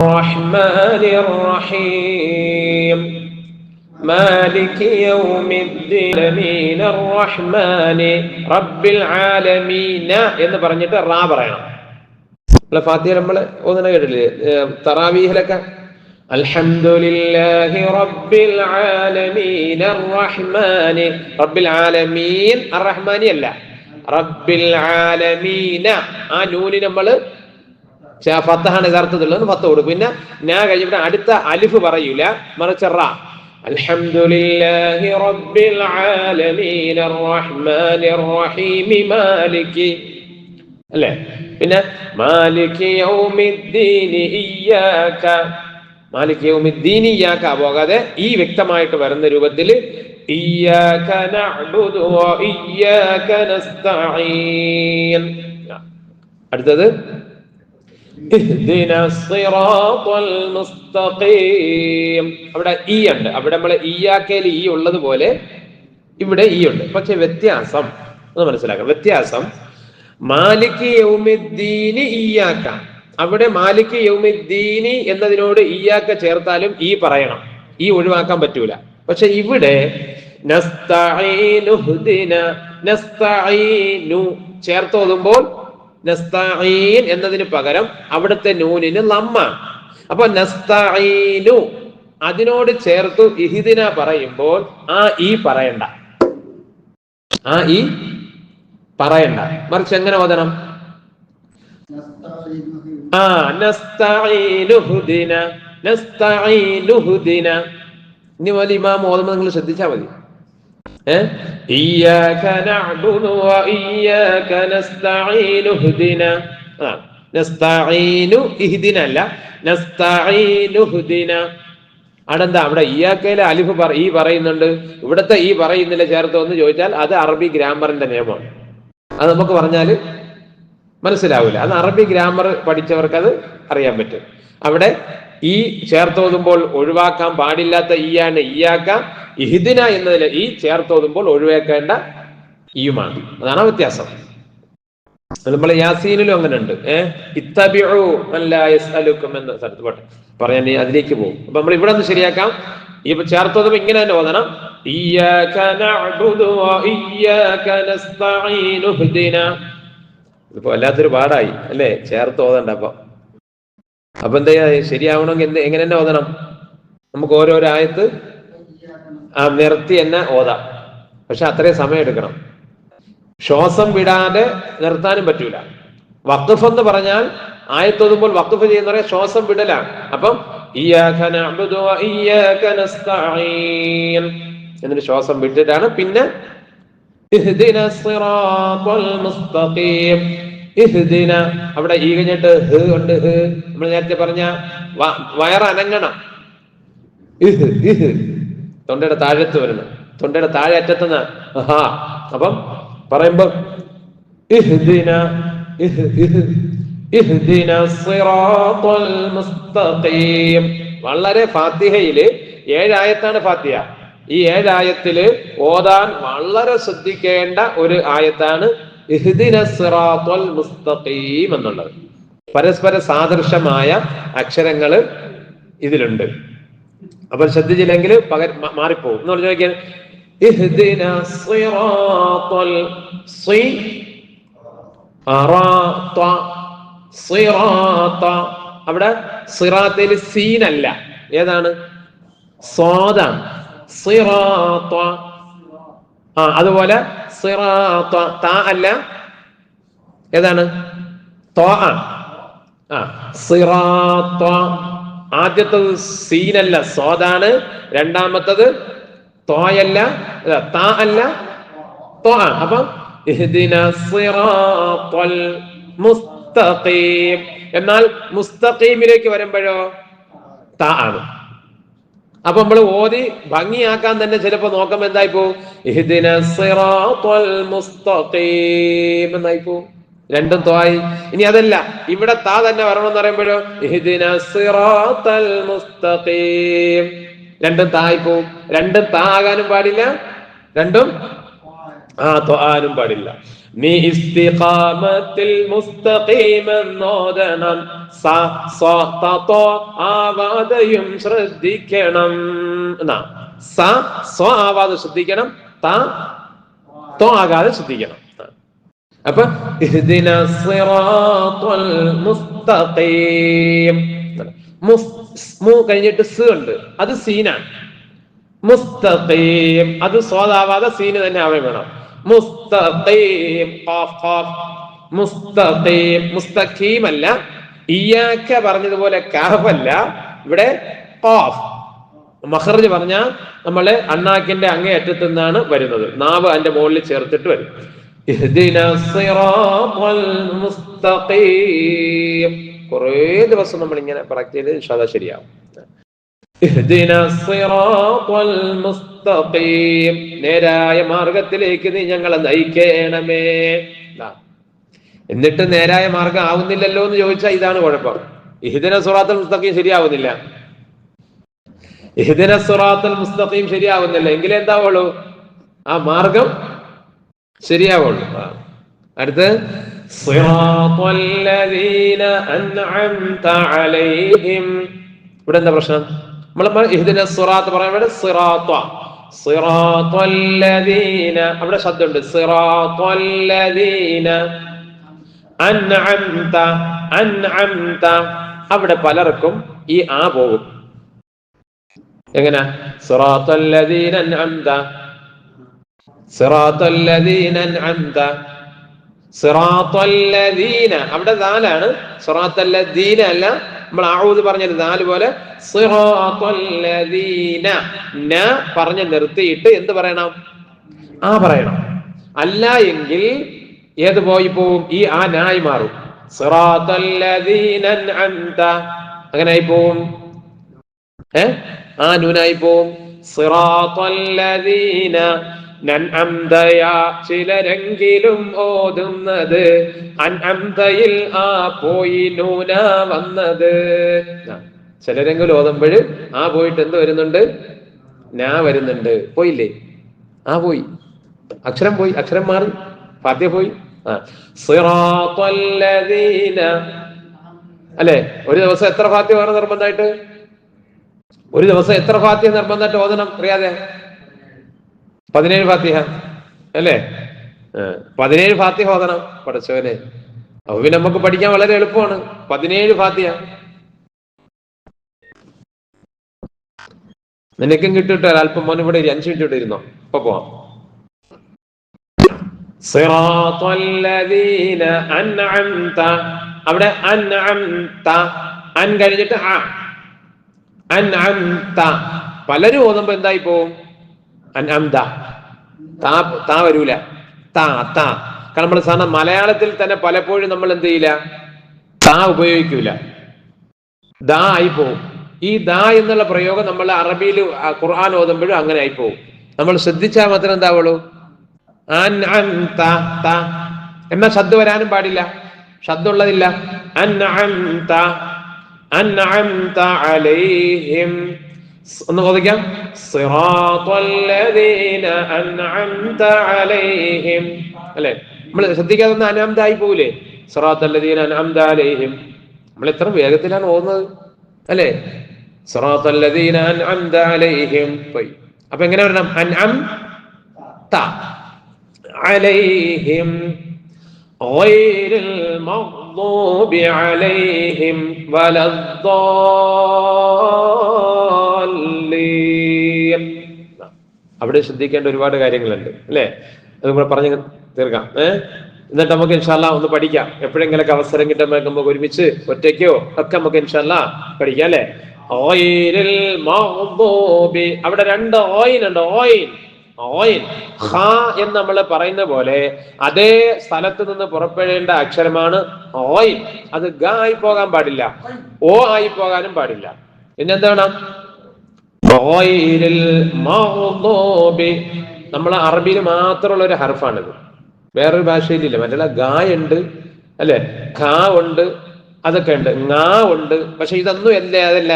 الرحمن الرحيم مالك يوم الدين الرحمن رب العالمين എന്ന് പറഞ്ഞിട്ട് റാ പറയണം നമ്മളെ ഫാത്തിഹ നമ്മൾ ഒന്നിനെ കേട്ടില്ലേ തറാവീഹിലൊക്കെ അൽഹംദുലില്ലാഹി റബ്ബിൽ ആലമീൻ അർറഹ്മാൻ റബ്ബിൽ ആലമീൻ അർറഹ്മാനി അല്ല റബ്ബിൽ ആലമീന ആ നൂന് നമ്മൾ ഫത്തഹാണ് യഥാർത്ഥത്തിലുള്ളത്. ഫത്ത് കൊടുക്കും. പിന്നെ ഞാൻ കഴിഞ്ഞിട്ട് അടുത്ത അലിഫ് പറയൂല. മറിച്ച് റ. അല്ലേ? പിന്നെ മാലിക് ഇയ്യാക. മാലിക് ഇയ്യാക പോകാതെ ഈ വ്യക്തമായിട്ട് വരുന്ന രൂപത്തിൽ ഇയ്യാക വ ഇയ്യാക അടുത്തത് ഇഹ്ദിന സിറാത്തൽ മുസ്തഖീം. അവിടെ ഇ ഉണ്ട്. അവിടെ നമ്മൾ ഇയാക്കയിൽ ഇ ഉള്ളതുപോലെ ഇവിടെ ഇ ഉണ്ട്. പക്ഷെ വ്യത്യാസം ഒന്ന് മനസ്സിലാക്കുക വ്യത്യാസം മാലിക് യൗമിദ്ദീനി ഇയാക്ക അവിടെ മാലിക് യൗമിദ്ദീനി എന്നതിനോട് ഇയാക്ക ചേർത്താലും ഈ പറയണം. ഈ ഒഴിവാക്കാൻ പറ്റൂല. പക്ഷെ ഇവിടെ ചേർത്തോതുമ്പോൾ നസ്തഈൻ എന്നതിന് പകരം അവിടുത്തെ നൂനിന് നമ്മ അപ്പൊ നസ്തഈനു അതിനോട് ചേർത്തു ഇഹിദിന പറയുമ്പോൾ ആ ഈ പറയണ്ട. ആ ഈ പറയണ്ട. മറിച്ച് എങ്ങനെ ഓതണം? ആ നസ്തഈനുഹുദിന ഇനി പോലെ ഇമാം നിങ്ങൾ ശ്രദ്ധിച്ചാൽ മതി. അടെന്താ? അവിടെ ഇയാക്കയിലെ അലിഫ് പറ ഈ പറയുന്നുണ്ട്. ഇവിടുത്തെ ഈ പറയുന്നില്ല ചേർത്ത് എന്ന് ചോദിച്ചാൽ അത് അറബി ഗ്രാമറിന്റെ നിയമമാണ്. അത് നമുക്ക് പറഞ്ഞാൽ മനസ്സിലാവില്ല അത് അറബി ഗ്രാമർ പഠിച്ചവർക്ക് അത് അറിയാൻ പറ്റും. അവിടെ ഈ ചേർത്തോതുമ്പോൾ ഒഴിവാക്കാൻ പാടില്ലാത്ത ഈയാണ് ഈയാക്ക ഇഹിദിന എന്നതിൽ ഈ ചേർത്തോതുമ്പോൾ ഒഴിവാക്കേണ്ട ഈയുമാണ്. അതാണ് വ്യത്യാസം. നമ്മളെ യാസീനിലും അങ്ങനെ ഉണ്ട് ഏഹ് ഇത്തബിഉ അലുക്കും എന്ന സ്ഥലത്ത് പോട്ടെ. പറയാൻ അതിലേക്ക് പോകും. അപ്പൊ നമ്മൾ ഇവിടെ ഒന്ന് ശരിയാക്കാം. ഈ ചേർത്തതും ഇങ്ങനെ തന്നെ ഓതണം. ഇപ്പൊ വല്ലാത്തൊരു പാടായി അല്ലേ? ചേർത്ത് ഓതണ്ട അപ്പൊ. അപ്പൊ എന്താ ശരിയാവണമെങ്കിൽ എന്ത് എങ്ങനെ തന്നെ ഓതണം? നമുക്ക് ഓരോരോ ആയത്ത് നിർത്തി തന്നെ ഓതാം. പക്ഷെ അത്രയും സമയം എടുക്കണം. ശ്വാസം വിടാതെ നിർത്താനും പറ്റൂല. വഖഫ് എന്ന് പറഞ്ഞാൽ ആയത്തോതുമ്പോൾ വഖഫ് ചെയ്യുന്ന ശ്വാസം വിടലാണ്. അപ്പം എന്നിട്ട് ശ്വാസം വിട്ടിട്ടാണ് പിന്നെ അവിടെ ഈ കഴിഞ്ഞിട്ട് ഹ് ഉണ്ട് ഹ്. നമ്മൾ നേരത്തെ പറഞ്ഞ വയറനങ്ങണം. ഇഹ്. തൊണ്ടയുടെ താഴത്ത് വരുന്നു തൊണ്ടയുടെ താഴെ അറ്റത്തുനിന്ന് ആഹാ. അപ്പം പറയുമ്പോ വളരെ ഫാത്തിഹയിൽ ഏഴായത്താണ് ഫാത്തിഹ. ഈ ഏഴായത്തിൽ ഓതാൻ വളരെ ശ്രദ്ധിക്കേണ്ട ഒരു ആയത്താണ് മുസ്തഖീം എന്നുള്ളത്. പരസ്പര സാദൃശ്യമായ അക്ഷരങ്ങൾ ഇതിലുണ്ട്. അപ്പൊ ശ്രദ്ധിച്ചില്ലെങ്കിൽ പക മാറിപ്പോകും എന്ന് പറഞ്ഞു നോക്കിയാൽ അവിടെ സിറാത്തിൽ സീനല്ല. ഏതാണ്? സ്വാദാണ് സിറാത്ത. ആ അതുപോലെ സിറാത്ത. താ അല്ല. ഏതാണ്? ത്വ ആ സിറാത്ത. ആദ്യത്തത് സീനല്ല സോദാണ്. രണ്ടാമത്തത് തോയല്ല താ അല്ല തോ ആണ്. അപ്പം മുസ്തഖീം. എന്നാൽ മുസ്തഖീമിലേക്ക് വരുമ്പോഴോ? താ ആണ്. അപ്പൊ നമ്മൾ ഓതി ഭംഗിയാക്കാൻ തന്നെ ചിലപ്പോ നോക്കുമ്പോ എന്തായി പോവും രണ്ടും തോയി ഇനി അതല്ല ഇവിടെ താ തന്നെ വരണമെന്ന് പറയുമ്പോഴോ മുസ്തഖീം. രണ്ടും തായി പോവും. രണ്ടും താ ആകാനും പാടില്ല രണ്ടും ആ തോനും പാടില്ല. നീ ഇസ്തിഖാമത്തിൽ മുസ്തഖീമെന്നോദണം ആവാദയും ശ്രദ്ധിക്കണം. എന്നാ സ സ്വ ആവാദം ശ്രദ്ധിക്കണം ത തോ ആകാതെ ശ്രദ്ധിക്കണം. അപ്പൊ മു കഴിഞ്ഞിട്ട് സ് ഉണ്ട്. അത് സീനാണ്. മുസ്തഖീം. അത് സ്വാദാവാതെ സീന് തന്നെ ആവേ വേണം. മുസ്തഖീം. ഖാഫ് ഖാഫ്. മുസ്തഖീം. മുസ്തഖീം അല്ല. ഇയാക്ക പറഞ്ഞതുപോലെ കാഫല്ല ഇവിടെ ഖാഫ്. മഹർജ് പറഞ്ഞ നമ്മൾ അണ്ണാക്കിന്റെ അങ്ങേ അറ്റത്തു നിന്നാണ് വരുന്നത്. നാവ് അതിന്റെ മുകളിൽ ചേർത്തിട്ട് വരും. കുറേ ദിവസം നമ്മൾ ഇങ്ങനെ പ്രാക്ടീസ് ചെയ്ത് ഇൻഷാല്ല ശരിയാവും. നേരായ മാർഗത്തിലേക്ക് നീ ഞങ്ങളെ നയിക്കണമേ. എന്നിട്ട് നേരായ മാർഗം ആവുന്നില്ലല്ലോ എന്ന് ചോദിച്ചാൽ ഇതാണ് കുഴപ്പം. ഇഹ്ദിന സുറാത്തൽ മുസ്തഖീം ശരിയാവുന്നില്ല. ഇഹ്ദിന സുറാത്തൽ മുസ്തഖീം ശരിയാവുന്നില്ല. എങ്കിലേ എന്താവുള്ളൂ? ആ മാർഗം ശരിയാവുള്ളൂ. അടുത്ത്? ഇവിടെ എന്താ പ്രശ്നം? നമ്മൾ അവിടെ അൻഅംത അൻഅംത. അവിടെ പലർക്കും ഈ ആ പോകും. എങ്ങനെ? അൻഅംത. അവിടെ നാലാണ്. സിറാത്തല്ലദീന അല്ല. നമ്മൾ ആവൂത് പറഞ്ഞത് നാല് പോലെ. പറഞ്ഞ് നിർത്തിയിട്ട് എന്ത് പറയണം? ആ പറയണം. അല്ല എങ്കിൽ ഏത് പോയി പോവും? ഈ ആ നായി മാറും. അങ്ങനെ ആയി പോവും. ഏ? ആ നൂനായി പോവും. സിറാത്തല്ലദീന. നൻഅംദയാ ചിലരെങ്കിലും ഓതുന്നത്. അൻഅന്തയിൽ ആ പോയി നൂന വന്നത്. ചിലരെങ്കിലും ഓതുമ്പോൾ ആ പോയിട്ട് എന്ത് വരുന്നുണ്ട്? നാ വരുന്നുണ്ട്. പോയില്ലേ? ആ പോയി. അക്ഷരം പോയി. അക്ഷരം മാറി. ഫാത്യ പോയി. അല്ലെ? ഒരു ദിവസം എത്ര ഫാത്യ വേണം നിർബന്ധമായിട്ട്? ഒരു ദിവസം എത്ര ഫാത്യ നിർബന്ധമായിട്ട് ഓതണം? അറിയാതെ. പതിനേഴ് ഫാത്തിഹ അല്ലേ? പതിനേഴ് ഫാത്തിഹ ഓതണം പഠിച്ചവനെ. അപ്പൊ പിന്നെ നമുക്ക് പഠിക്കാൻ വളരെ എളുപ്പമാണ്. പതിനേഴ് ഫാത്തിഹ. നിനക്കും കിട്ടിട്ട്? അല്പം മോൻ ഇവിടെ അഞ്ചു മിനിറ്റ് ഇവിടെ ഇരുന്നോ? ഇപ്പൊ പോവാം. അവിടെ അൻ കഴിഞ്ഞിട്ട് ആ പലരും ഓതുമ്പോ എന്തായി പോവും? അൻഅംദ താ താ വരൂല. താ താ. കാരണം നമ്മൾ സാധാരണ മലയാളത്തിൽ തന്നെ പലപ്പോഴും നമ്മൾ എന്ത് ചെയ്യില്ല? താ ഉപയോഗിക്കൂല. ദാ ആയി പോവും ഈ ദാ എന്നുള്ള പ്രയോഗം നമ്മൾ അറബിയിൽ ഖുർആൻ ഓതുമ്പോഴും അങ്ങനെ ആയി പോവും നമ്മൾ ശ്രദ്ധിച്ചാൽ മാത്രം എന്താവുള്ളൂ? അൻ അൻ താ എന്നാ ശബ്ദം വരാനും പാടില്ല. ശബ്ദമുള്ളതില്ല അൻ അൻ അൻ അലൈഹിം. ഒന്ന് ചോദിക്കാം അല്ലെ നമ്മൾ ശ്രദ്ധിക്കാതെ ഒന്ന് അനാമതായി പോകൂലേ സിറാത്തല്ലദീന അനാമത അലൈഹിം നമ്മൾ എത്ര വേഗത്തിലാണ് പോകുന്നത് അല്ലെ സിറാത്തല്ലദീന അൻഅംത അലൈഹിം പോയി അപ്പൊ എങ്ങനെ വരണം അൻഅം ത അലൈഹിം غير المغضوب عليهم ولا الضالين അവിടെ ശ്രദ്ധിക്കേണ്ട ഒരുപാട് കാര്യങ്ങളുണ്ട് അല്ലേ? അത് നമ്മൾ പറഞ്ഞു തീർക്കാം. ഏഹ് എന്നിട്ട് നമുക്ക് ഇൻഷാല്ല ഒന്ന് പഠിക്കാം. എപ്പോഴെങ്കിലൊക്കെ അവസരം കിട്ടുമ്പോൾ നമുക്ക് ഒരുമിച്ച് ഒറ്റയ്ക്കോ ഒക്കെ നമുക്ക് ഇൻഷാല്ല പഠിക്കാം അല്ലെ? ഓയിലിൽ അവിടെ രണ്ട് ഓയിൻ ഉണ്ട്. ഓയിൻ ഓയിൻ ഹ എന്ന് നമ്മൾ പറയുന്ന പോലെ അതേ സ്ഥലത്ത് നിന്ന് പുറപ്പെടേണ്ട അക്ഷരമാണ് ഓയിൻ അത് ഗ ആയി പോകാൻ പാടില്ല. ഓ ആയി പോകാനും പാടില്ല. പിന്നെന്താണ് നമ്മൾ അറബിയിൽ മാത്രമുള്ള ഒരു ഹർഫാണിത്. വേറൊരു ഭാഷയിലില്ല. മറ്റുള്ള ഗായുണ്ട് അല്ലെ? ഖാ ഉണ്ട് അതൊക്കെ ഉണ്ട്. ങാ ഉണ്ട്. പക്ഷെ ഇതൊന്നും അല്ല അതല്ല.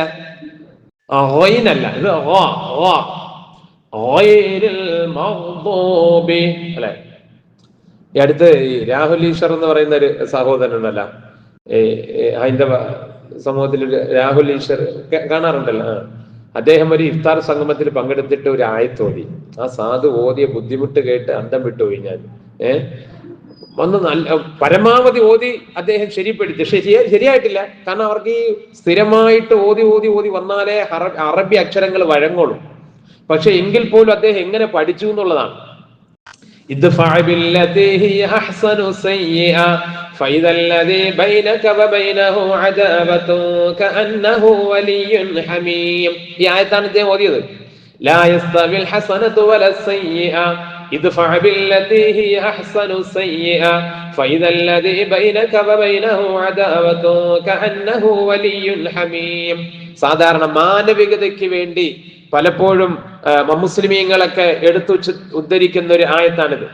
അല്ല ഇത് ഓ ഓ അല്ലെ? ഈ അടുത്ത് ഈ രാഹുൽ ഈശ്വർ എന്ന് പറയുന്ന ഒരു സഹോദരൻ ഉണ്ടല്ല ഈ ഹൈന്ദവ സമൂഹത്തിൽ രാഹുൽ ഈശ്വർ. കാണാറുണ്ടല്ലോ. അദ്ദേഹം ഒരു ഇഫ്താർ സംഗമത്തിൽ പങ്കെടുത്തിട്ട് ഒരു ആയത്തോതി ആ സാധു ഓതിയ ബുദ്ധിമുട്ട് കേട്ട് അന്തം വിട്ടുപോയി ഞാൻ. ഏഹ് വന്ന് നല്ല പരമാവധി ഓതി അദ്ദേഹം ശരിപ്പെടുത്തി. പക്ഷെ ശരിയായിട്ടില്ല. കാരണം അവർക്ക് ഈ സ്ഥിരമായിട്ട് ഓതി ഓതി ഓതി വന്നാലേ അറബി അക്ഷരങ്ങൾ വഴങ്ങുള്ളൂ. പക്ഷെ എങ്കിൽ പോലും അദ്ദേഹം എങ്ങനെ പഠിച്ചു എന്നുള്ളതാണ്. ادفع بالتي هي أحسن سيئة فإذا الذي بينك وبينه عداوة كأنه ولي حميم ഈ ആയത്താണ് ഇദ്ദേഹം ഓതിയത് لا يستوي الحسنة ولا السيئة ادفع بالتي هي أحسن سيئة فإذا الذي بينك وبينه عداوة كأنه ولي حميم സാധാരണ മാനവികതയ്ക്ക് വേണ്ടി പലപ്പോഴും ആ, മുസ്ലിമീങ്ങളൊക്കെ എടുത്തു ഉച്ച- ഉദ്ധരിക്കുന്ന ഒരു ആയത്താണിത്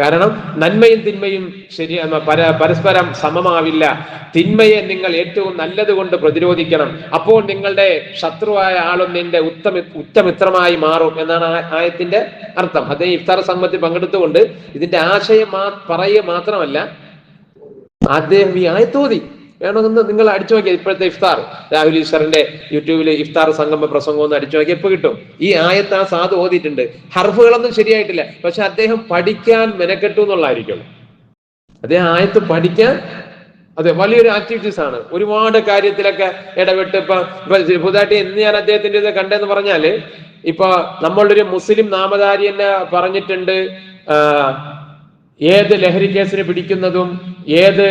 കാരണം നന്മയും തിന്മയും ശരി പര- പരസ്പരം സമമാവില്ല. തിന്മയെ നിങ്ങൾ ഏറ്റവും നല്ലത് കൊണ്ട് പ്രതിരോധിക്കണം. അപ്പോൾ നിങ്ങളുടെ ശത്രുവായ ആളും നിന്റെ ഉത്തമ ഉത്തമിത്രമായി മാറും എന്നാണ് ആയത്തിന്റെ അർത്ഥം. അദ്ദേഹം ഇഫ്താർ സംഗമത്തിൽ പങ്കെടുത്തുകൊണ്ട് ഇതിന്റെ ആശയം മാ പറയുക മാത്രമല്ല അദ്ദേഹം ഈ ആയത്തോതി വേണമെന്ന് നിങ്ങൾ അടിച്ചു നോക്കിയാൽ ഇപ്പോഴത്തെ ഇഫ്താർ. രാഹുൽ ഈശ്വറിന്റെ യൂട്യൂബിൽ ഇഫ്താർ സംഗമ പ്രസംഗം ഒന്ന് അടിച്ചു നോക്കിയാൽ എപ്പോൾ കിട്ടും. ഈ ആയത്ത് ആ സാധു ഓതിയിട്ടുണ്ട്. ഹർഫുകളൊന്നും ശരിയായിട്ടില്ല. പക്ഷെ അദ്ദേഹം പഠിക്കാൻ മെനക്കെട്ടു എന്നുള്ളതായിരിക്കും. അദ്ദേഹം ആയത്ത് പഠിക്കാൻ അതെ വലിയൊരു ആക്ടിവിറ്റീസ് ആണ്. ഒരുപാട് കാര്യത്തിലൊക്കെ ഇടപെട്ട് ഇപ്പൊ ഇപ്പൊ പുതുതായിട്ട് എന്ന് ഞാൻ അദ്ദേഹത്തിന്റെ ഇത് കണ്ടെന്ന് പറഞ്ഞാൽ ഇപ്പൊ നമ്മളുടെ ഒരു മുസ്ലിം നാമധാരി തന്നെ പറഞ്ഞിട്ടുണ്ട്. ഏത് ലഹരി കേസിന് പിടിക്കുന്നതും ഏത്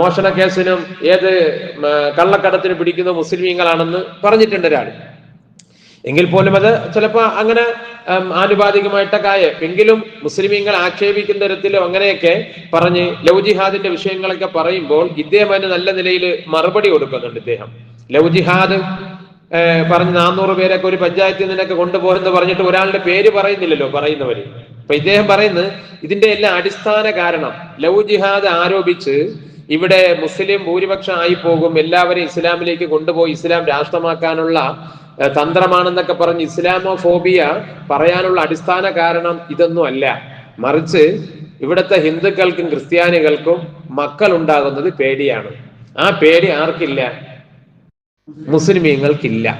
മോഷണ കേസിനും ഏത് കള്ളക്കടത്തിന് പിടിക്കുന്ന മുസ്ലിമീങ്ങളാണെന്ന് പറഞ്ഞിട്ടുണ്ട് ഒരാൾ. എങ്കിൽ പോലും അത് ചിലപ്പോ അങ്ങനെ ആനുപാതികമായിട്ടൊക്കെ എങ്കിലും മുസ്ലിമീങ്ങൾ ആക്ഷേപിക്കുന്ന തരത്തിലും അങ്ങനെയൊക്കെ പറഞ്ഞ് ലൗജിഹാദിന്റെ ജിഹാദിന്റെ വിഷയങ്ങളൊക്കെ പറയുമ്പോൾ ഇദ്ദേഹം അതിന് നല്ല നിലയിൽ മറുപടി കൊടുക്കുന്നുണ്ട് ഇദ്ദേഹം. ലൗജിഹാദ് പറഞ്ഞ് നാനൂറ് പേരൊക്കെ ഒരു പഞ്ചായത്തിൽ നിന്നൊക്കെ കൊണ്ടുപോകുന്നു പറഞ്ഞിട്ട് ഒരാളുടെ പേര് പറയുന്നില്ലല്ലോ പറയുന്നവര്. അപ്പൊ ഇദ്ദേഹം പറയുന്നത് ഇതിന്റെ എല്ലാം അടിസ്ഥാന കാരണം ലവ് ജിഹാദ് ആരോപിച്ച് ഇവിടെ മുസ്ലിം ഭൂരിപക്ഷം ആയി പോകും എല്ലാവരെയും ഇസ്ലാമിലേക്ക് കൊണ്ടുപോയി ഇസ്ലാം രാഷ്ട്രമാക്കാനുള്ള തന്ത്രമാണെന്നൊക്കെ പറഞ്ഞ് ഇസ്ലാമോ ഫോബിയ പറയാനുള്ള അടിസ്ഥാന കാരണം ഇതൊന്നും അല്ല. മറിച്ച് ഇവിടുത്തെ ഹിന്ദുക്കൾക്കും ക്രിസ്ത്യാനികൾക്കും മക്കൾ ഉണ്ടാകുന്നത് പേടിയാണ്. ആ പേടി ആർക്കില്ല? മുസ്ലിമീങ്ങൾക്കില്ല.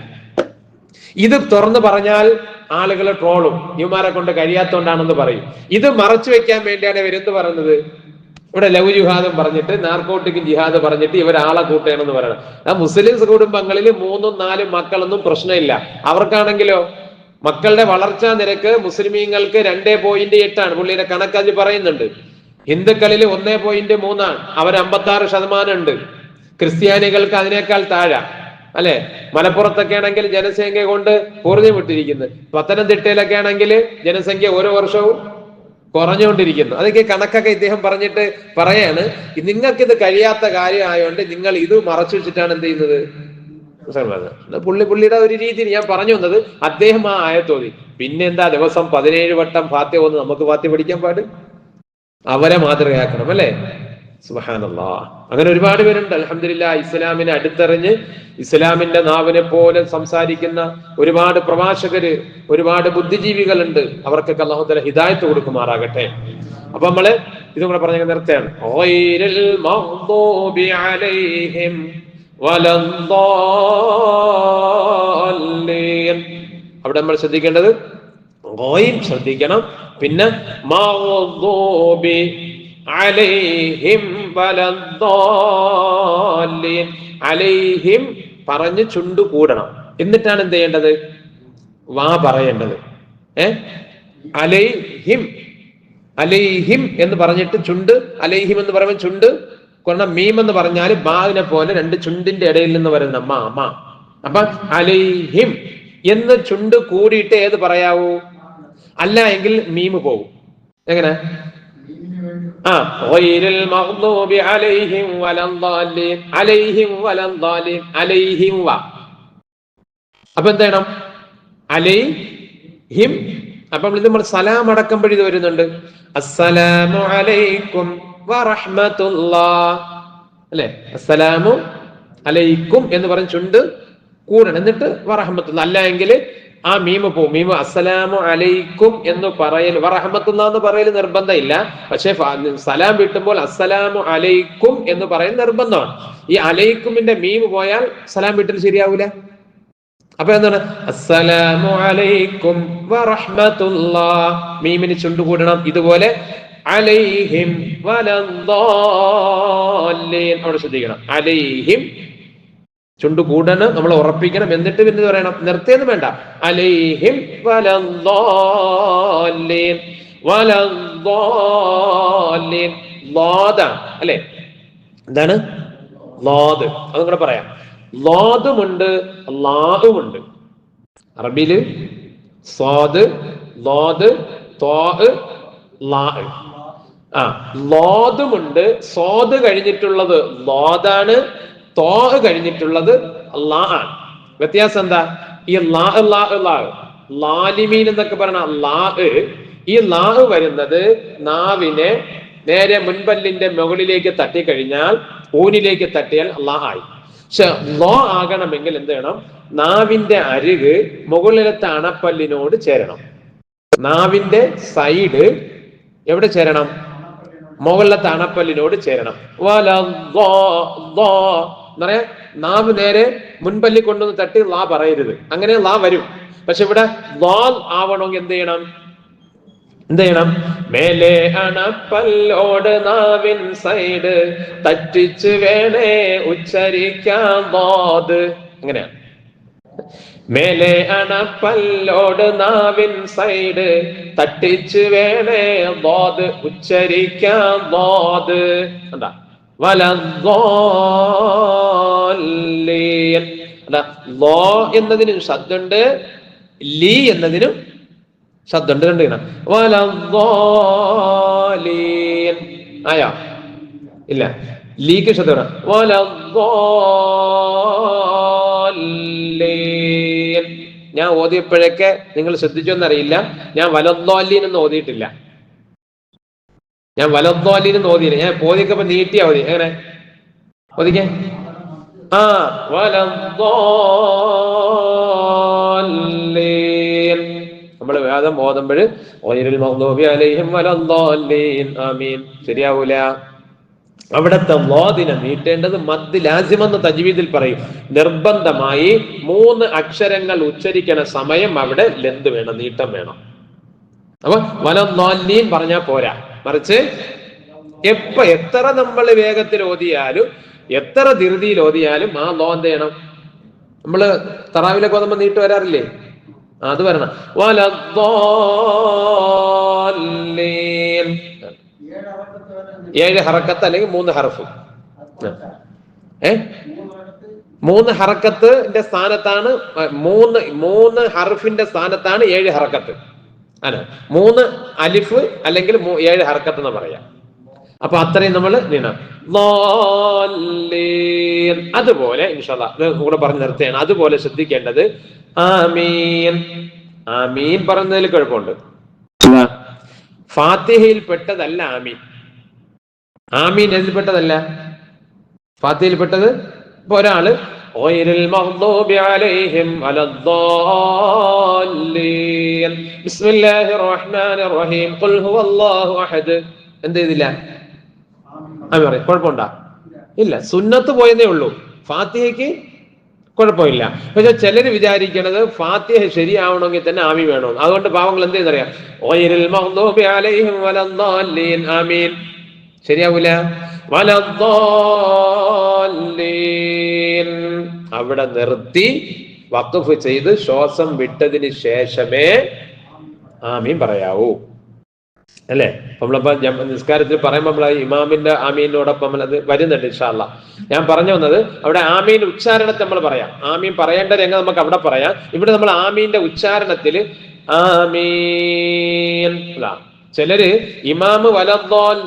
ഇത് തുറന്നു പറഞ്ഞാൽ ആളുകൾ ട്രോളും. ഇവന്മാരെ കൊണ്ട് കഴിയാത്തോണ്ടാണെന്ന് പറയും. ഇത് മറച്ചു വെക്കാൻ വേണ്ടിയാണ് ഇവരെന്ത് പറയുന്നത്? ഇവിടെ ലവ് ജിഹാദും പറഞ്ഞിട്ട് നാർക്കോട്ടിക്കും ജിഹാദ് പറഞ്ഞിട്ട് ഇവരാളെ കൂട്ടണമെന്ന് പറയണം. ആ മുസ്ലിംസ് കുടുംബങ്ങളിൽ മൂന്നും നാലും മക്കളൊന്നും പ്രശ്നമില്ല. അവർക്കാണെങ്കിലോ? മക്കളുടെ വളർച്ചാ നിരക്ക് മുസ്ലിമീങ്ങൾക്ക് രണ്ടേ പോയിന്റ് എട്ടാണ്. പുള്ളിയുടെ കണക്ക് പറയുന്നുണ്ട്. ഹിന്ദുക്കളിൽ ഒന്നേ പോയിന്റ് മൂന്നാണ്. അവർ അമ്പത്തി ആറ് ശതമാനം ഉണ്ട് ക്രിസ്ത്യാനികൾക്ക് അതിനേക്കാൾ താഴെ. അല്ലെ? മലപ്പുറത്തൊക്കെ ആണെങ്കിൽ ജനസംഖ്യ കൊണ്ട് കുറഞ്ഞു വിട്ടിരിക്കുന്നത് പത്തനംതിട്ടയിലൊക്കെ ആണെങ്കിൽ ജനസംഖ്യ ഓരോ വർഷവും കുറഞ്ഞുകൊണ്ടിരിക്കുന്നു. അതൊക്കെ കണക്കൊക്കെ ഇദ്ദേഹം പറഞ്ഞിട്ട് പറയാണ്. നിങ്ങൾക്ക് ഇത് കഴിയാത്ത കാര്യമായതുകൊണ്ട് നിങ്ങൾ ഇത് മറച്ചു വെച്ചിട്ടാണ് എന്ത് ചെയ്യുന്നത്? പുള്ളി പുള്ളിയുടെ ഒരു രീതിയിൽ ഞാൻ പറഞ്ഞു വന്നത് അദ്ദേഹം ആ ആയത്തോതി പിന്നെന്താ ദിവസം പതിനേഴ് വട്ടം ഫാത്യ വന്ന് നമുക്ക് ഫാത്യ പഠിക്കാൻ പാട്? അവരെ മാതൃകയാക്കണം അല്ലെ? സുബഹാനല്ലാ. അങ്ങനെ ഒരുപാട് പേരുണ്ട്. അലഹമില്ല ഇസ്ലാമിനെ അടുത്തെറിഞ്ഞ് ഇസ്ലാമിന്റെ നാവിനെ പോലെ സംസാരിക്കുന്ന ഒരുപാട് പ്രവാചകര് ഒരുപാട് ബുദ്ധിജീവികളുണ്ട്. അവർക്കൊക്കെ അള്ളാഹുദല ഹിദായത്ത് കൊടുക്കുമാറാകട്ടെ. അപ്പൊ നമ്മൾ ഇതും കൂടെ പറഞ്ഞ നിർത്തയാണ്. അവിടെ നമ്മൾ ശ്രദ്ധിക്കേണ്ടത് ശ്രദ്ധിക്കണം. പിന്നെ അലൈഹിം. അലൈഹിം പറഞ്ഞ് ചുണ്ടു കൂടണം. എന്നിട്ടാണ് എന്ത് ചെയ്യേണ്ടത്? വാ പറയേണ്ടത്. ഏ? അലൈഹിം. അലൈഹിം എന്ന് പറഞ്ഞിട്ട് ചുണ്ട് അലൈഹിം എന്ന് പറയുമ്പോൾ ചുണ്ട് കാരണം മീം എന്ന് പറഞ്ഞാൽ ബാവിനെ പോലെ രണ്ട് ചുണ്ടിന്റെ ഇടയിൽ നിന്ന് വരുന്ന മാ മാ. അപ്പൊ അലൈഹിം എന്ന് ചുണ്ട് കൂടിയിട്ട് ഏത് പറയാവൂ? അല്ല എങ്കിൽ മീമ് പോകും എങ്ങനെ? ആ ഗൈറിൽ മഗ്ദൂബി അലൈഹിം വലദ്ദാലിൻ അലൈഹിം വലദ്ദാലിൻ അലൈഹിം വ. അപ്പൊ എന്ത് ചെയ്യണം? അലൈഹിം. അപ്പൊ ഇത് നമ്മൾ സലാം അടക്കുമ്പോൾ ഇത് വരുന്നുണ്ട്. അസ്സലാമു അലൈക്കും വറഹ്മത്തുള്ളാ അല്ലെ? അസ്സലാമു അലൈക്കും എന്ന് പറഞ്ഞ ചുണ്ട് കൂടണം. എന്നിട്ട് വറഹ്മത്തുള്ള അല്ല എങ്കിൽ ആ മീമ് പോവും. മീമ് അസ്സലാമു അലൈക്കും എന്ന് പറയൽ വറഹമത്തുന്ന എന്ന് പറയൽ നിർബന്ധമില്ല. പക്ഷെ സലാം വിട്ടുമ്പോൾ അസ്സലാമു അലൈക്കും എന്ന് പറയൽ നിർബന്ധമാണ്. ഈ അലൈക്കുമിന്റെ മീമ് പോയാൽ സലാം വിട്ടൽ ശരിയാവൂല. അപ്പൊ എന്താണ്? അസ്സലാമു അലൈക്കും വറഹമത്തുള്ള മീമിന് ചുണ്ടുകൂടണം ഇതുപോലെ അലൈഹിം അവിടെ ശ്രദ്ധിക്കണം. അലൈഹിം ചുണ്ടു നമ്മൾ ഉറപ്പിക്കണം. എന്നിട്ട് പിന്നെ പറയണം നിർത്തിയെന്ന് വേണ്ട. അലൈഹിം അല്ലെ? എന്താണ്? ലാദ്. അതും കൂടെ പറയാം. ലാദുമുണ്ട് ലാഹുമുണ്ട് അറബിയിൽ സ്വാദ് ലോദ് ലാ. ആ ലോദുമുണ്ട് സ്വാദ് കഴിഞ്ഞിട്ടുള്ളത് ലോദാണ്. തോ കഴിഞ്ഞിട്ടുള്ളത് ലാ ആണ്. വ്യത്യാസം എന്താ? ഈ ലാ ലാ ലാ ലാലിമീൻ എന്നൊക്കെ പറയണ ലാ ഈ ലാ വരുന്നത് നാവിനെ നേരെ മുൻപല്ലിന്റെ മുകളിലേക്ക് തട്ടിക്കഴിഞ്ഞാൽ ഊനിലേക്ക് തട്ടിയാൽ ലാ ആയി. പക്ഷെ ലോ ആകണമെങ്കിൽ എന്ത് വേണം നാവിന്റെ അരുക് മുകളിലത്തെ അണപ്പല്ലിനോട് ചേരണം. നാവിന്റെ സൈഡ് എവിടെ ചേരണം? മുകളിലത്തെ അണപ്പല്ലിനോട് ചേരണം. എന്ന് പറയാ നാവ് നേരെ മുൻപല്ലി കൊണ്ടുവന്ന് തട്ടി ലാ പറയരുത്. അങ്ങനെ ലാ വരും. പക്ഷെ ഇവിടെ ലാൽ ആവണമെങ്കിൽ എന്ത് ചെയ്യണം? എന്ത് ചെയ്യണം? മേലെ അണപ്പല്ലോട് നാവിൻ സൈഡ്. തട്ടിച്ച് വേണേ ഉച്ചരിക്കാൻ ബോധ് അങ്ങനെയാണ്. മേലെ അണപ്പല്ലോട് നാവിൻ സൈഡ്. തട്ടിച്ച് വേണേ ബോധ് ഉച്ചരിക്കാൻ ബോധ് എന്താ വലീൻ അതാ ലോ എന്നതിനും ശബ്ദമുണ്ട് ലീ എന്നതിനും ശബ്ദമുണ്ട്. വലീൻ ആയാ? ഇല്ല. ലീക്ക് ശബ്ദം ഞാൻ ഓതിയപ്പോഴൊക്കെ നിങ്ങൾ ശ്രദ്ധിച്ചോന്നറിയില്ല. ഞാൻ വലദ്വാലീൻ എന്ന് ഓതിയിട്ടില്ല. ഞാൻ വലദ്വാലീൻ എന്ന് ഓതിയില്ല. ഞാൻ ഓതിക്കപ്പോ നീട്ടിയാ ഓതി എങ്ങനെ? ഓതിക്കേ. ആ നമ്മൾ വേദം ഓതുമ്പോൾ ശരിയാവൂല. അവിടത്തെ വാദിനെ നീട്ടേണ്ടത് മദ് ലാസിമെന്ന് തജ്വീദിൽ പറയും. നിർബന്ധമായി മൂന്ന് അക്ഷരങ്ങൾ ഉച്ചരിക്കണ സമയം അവിടെ ലെന്ത് വേണം നീട്ടം വേണം. അപ്പൊ വലന്നോല്ലീൻ പറഞ്ഞാ പോരാ. മറിച്ച് എപ്പ എത്ര നമ്മൾ വേഗത്തിൽ ഓതിയാലും എത്ര ധൃതിയിൽ ഓതിയാലും ആ ലോ എന്ത് ചെയ്യണം? നമ്മൾ തറാവിലെ കോതമ്പ നീട്ട് വരാറില്ലേ? അത് വരണം. ഏഴ് ഹറക്കത്ത് അല്ലെങ്കിൽ മൂന്ന് ഹറഫ്. ഏ? മൂന്ന് ഹറക്കത്തിന്റെ സ്ഥാനത്താണ് മൂന്ന് മൂന്ന് ഹർഫിന്റെ സ്ഥാനത്താണ് ഏഴ് ഹറക്കത്ത്. അല്ല മൂന്ന് അലിഫ് അല്ലെങ്കിൽ ഏഴ് ഹറക്കത്ത് എന്ന് പറയാം. അപ്പൊ അത്രയും നമ്മൾ നീണം. അതുപോലെ ഇൻഷാല്ല കൂടെ പറഞ്ഞു നിർത്തുകയാണ്. അതുപോലെ ശ്രദ്ധിക്കേണ്ടത് ആമീൻ. ആമീൻ പറഞ്ഞതിൽ കുഴപ്പമുണ്ട്. ഫാത്തിഹയിൽ പെട്ടതല്ല ആമീൻ. ആമീൻ എതിൽ പെട്ടതല്ല? ഫാത്തിഹയിൽ പെട്ടത്? ഇപ്പൊ ഒരാൾ എന്ത് ചെയ്തില്ല? ആമീൻ പറയും. കുഴപ്പമുണ്ടാ? ഇല്ല. സുന്നത്ത് പോയതേ ഉള്ളൂ. ഫാത്തിഹയ്ക്ക് കുഴപ്പമില്ല. പക്ഷെ ചിലര് വിചാരിക്കണത് ഫാത്തിഹ ശരിയാവണമെങ്കിൽ തന്നെ ആമി വേണം. അതുകൊണ്ട് പാവങ്ങൾ എന്ത് ചെയ്യുന്നറിയാം? ഓയിരിൽ മഗ്ദൂബി അലൈഹിം വലദ്ദാല്ലീൻ ആമീൻ. ശരിയാവൂല? അവിടെ നിർത്തി വഖഫ് ചെയ്ത് ശ്വാസം വിട്ടതിന് ശേഷമേ ആമീൻ പറയാവൂ. അല്ലേ? നമ്മളപ്പോ നിസ്കാരത്തിൽ പറയുമ്പോൾ നമ്മൾ ഇമാമിന്റെ ആമീനോടൊപ്പം അത് വരുന്നുണ്ട് ഇൻഷാല്ല ഞാൻ പറഞ്ഞു വന്നത് അവിടെ ആമീൻ ഉച്ചാരണത്തെ നമ്മൾ പറയാം. ആമീൻ പറയേണ്ട രംഗം നമുക്ക് അവിടെ പറയാം. ഇവിടെ നമ്മൾ ആമീന്റെ ഉച്ചാരണത്തിൽ ആമീൻ ചിലര് ഇമാമ് വലോ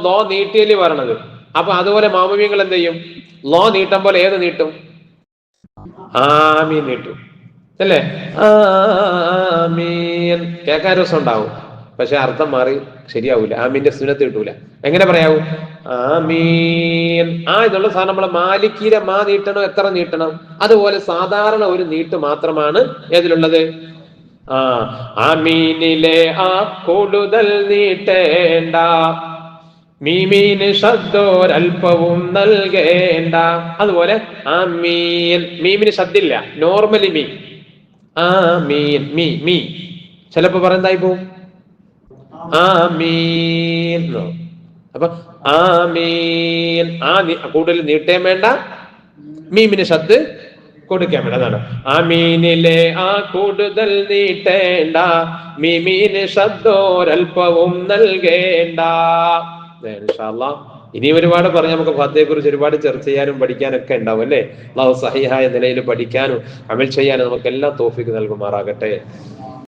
ലോ നീട്ടിയൽ പറയണത്. അപ്പൊ അതുപോലെ മാമൂമ്യങ്ങൾ എന്ത് ചെയ്യും? ലോ നീട്ടം പോലെ ഏത് നീട്ടും? ആമീൻ നീട്ടും. അല്ലേ? ആമീൻ. കേൾക്കാൻ രസം ഉണ്ടാവും പക്ഷെ അർത്ഥം മാറി ശരിയാവൂല. ആമീന്റെ സുനത്ത് കിട്ടൂല. എങ്ങനെ പറയാവൂ? ആമീൻ. ആ എന്നുള്ള സാധനം നമ്മളെ മാലിക്കീര മാ നീട്ടണം എത്ര നീട്ടണം? അതുപോലെ സാധാരണ ഒരു നീട്ട് മാത്രമാണ് ഏതിലുള്ളത്? ആ ആമീനിലെ ആ കൂടുതൽ നീട്ടേണ്ട. മീമീന് ശബ്ദോരൽപ്പവും നൽകേണ്ട. അതുപോലെ ആമീൻ. മീമിന് ശബ്ദില്ല. നോർമലി മീ ആമീൻ. മീ മീ. ചിലപ്പോ പറയുന്നതായി പോവും ആമീൻ. അപ്പൊ ആമീൻ. ആ കൂടുതൽ നീട്ടേം വേണ്ട. മീമിന് ശബ്ദ കൊടുക്കാൻ വേണ്ട. അതാണ്. ആമീനിലെ ആ കൂടുതൽ നീട്ടേണ്ട. മീമീന് ശബ്ദോരൽപ്പവും നൽകേണ്ട. ഇനി ഒരുപാട് പറഞ്ഞ് നമുക്ക് ഫത്തയെ കുറിച്ച് ഒരുപാട് ചർച്ച ചെയ്യാനും പഠിക്കാനൊക്കെ ഉണ്ടാവും അല്ലേ? അള്ളാഹു സഹിഹായ നിലയിൽ പഠിക്കാനും അമൽ ചെയ്യാനും നമുക്ക് എല്ലാ തോഫിക്ക് നൽകുമാറാകട്ടെ.